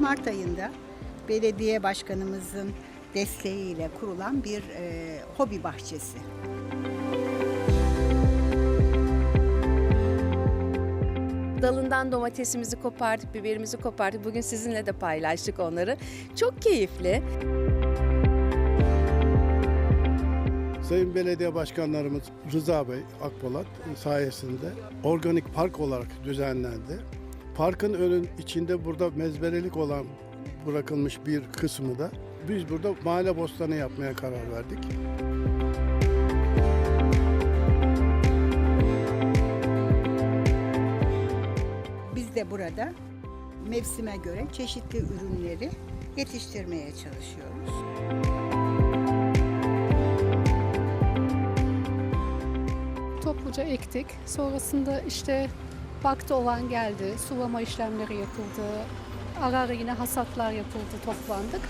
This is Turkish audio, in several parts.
Mart ayında belediye başkanımızın desteğiyle kurulan bir e, hobi bahçesi. Dalından domatesimizi kopardık, biberimizi kopardık. Bugün sizinle de paylaştık onları. Çok keyifli. Sayın Belediye Başkanlarımız Rıza Bey Akpolat sayesinde organik park olarak düzenlendi. Parkın önün içinde burada mezberelik olan bırakılmış bir kısmı da biz burada mahalle bostanı yapmaya karar verdik. Biz de burada mevsime göre çeşitli ürünleri yetiştirmeye çalışıyoruz. topluca ektik. Sonrasında işte vakti olan geldi, sulama işlemleri yapıldı, ara ara yine hasatlar yapıldı, toplandık.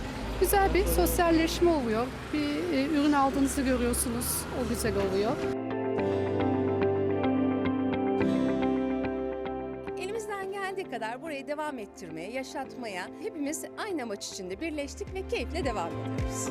Güzel bir sosyalleşme oluyor. Bir e, ürün aldığınızı görüyorsunuz, o güzel oluyor. Elimizden geldiği kadar burayı devam ettirmeye, yaşatmaya hepimiz aynı amaç içinde birleştik ve keyifle devam ediyoruz.